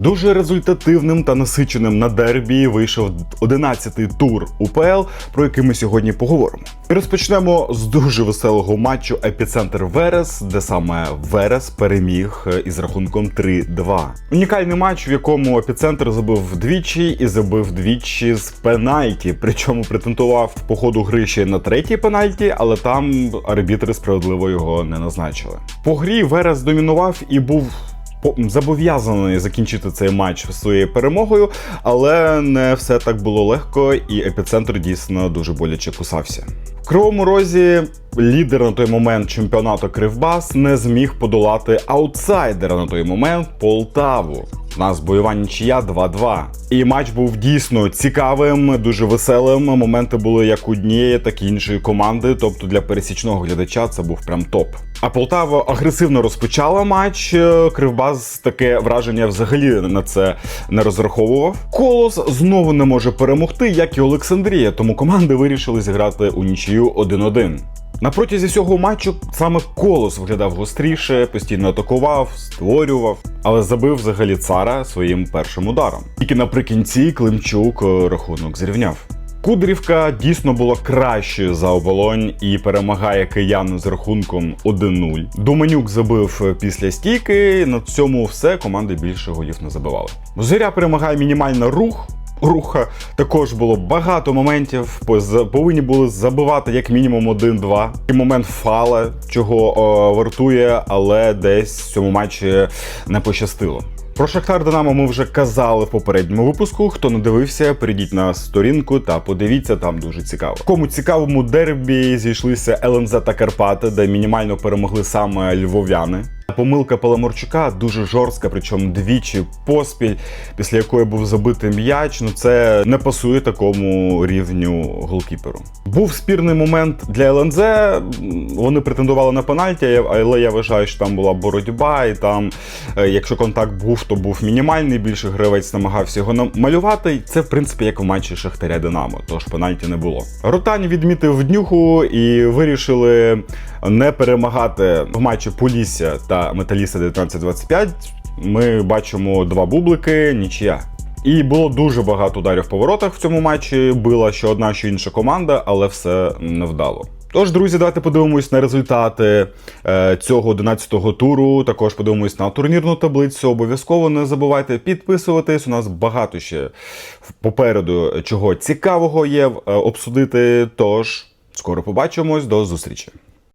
Дуже результативним та насиченим на дербі вийшов 11-й тур УПЛ, про який ми сьогодні поговоримо. І розпочнемо з дуже веселого матчу Епіцентр Верес, де саме Верес переміг е, із рахунком 3-2. Унікальний матч, в якому епіцентр забив двічі і забив двічі з пенальті. Причому претендував по ходу гри ще на третій пенальті, але там арбітри справедливо його не назначили. По грі Верес домінував і був зобов'язаний закінчити цей матч своєю перемогою, але не все так було легко, і епіцентр дійсно дуже боляче кусався. В Кривому розі лідер на той момент чемпіонату Кривбас не зміг подолати аутсайдера на той момент Полтаву. У нас бойова нічия 2-2. І матч був дійсно цікавим, дуже веселим. Моменти були як однієї, так і іншої команди. Тобто для пересічного глядача це був прям топ. А Полтава агресивно розпочала матч. Е, Кривбас таке враження взагалі на це не розраховував. Колос знову не може перемогти, як і Олександрія, тому команди вирішили зіграти у нічию 1-1. На протязі всього матчу саме колос виглядав гостріше, постійно атакував, створював, але забив взагалі цара своїм першим ударом. Тільки наприкінці Климчук е, рахунок зрівняв. Кудрівка дійсно була кращою за оболонь і перемагає киян з рахунком 1-0. Думанюк забив після стійки. На цьому все команди більше голів не забивали. Зоря перемагає мінімально рух. Руха також було багато моментів. Повинні були забивати як мінімум один-два. І момент фала, чого о, вартує, але десь в цьому матчі не пощастило. Про Шахтар Динамо ми вже казали в попередньому випуску. Хто не дивився, перейдіть на сторінку та подивіться, там дуже цікаво. В Кому цікавому дербі зійшлися ЛНЗ та Карпати, де мінімально перемогли саме львов'яни. Помилка Паламорчука дуже жорстка, причому двічі поспіль, після якої був забитий м'яч. Ну це не пасує такому рівню голкіперу. Був спірний момент для ЛНЗ. Вони претендували на пенальті, але я вважаю, що там була боротьба, і там, е, якщо контакт був, то був мінімальний. Більше гравець намагався його намалювати. Це в принципі як в матчі Шахтаря Динамо, тож пенальті не було. Ротань відмітив днюху і вирішили не перемагати в матчі Полісся та Металіста 19-25. Ми бачимо два бублики, нічия. І було дуже багато ударів по воротах в цьому матчі. Била що одна, що інша команда, але все не вдало. Тож, друзі, давайте подивимось на результати е, цього 11-го туру. Також подивимось на турнірну таблицю. Обов'язково не забувайте підписуватись. У нас багато ще попереду чого цікавого є е, обсудити. Тож скоро побачимось. До зустрічі.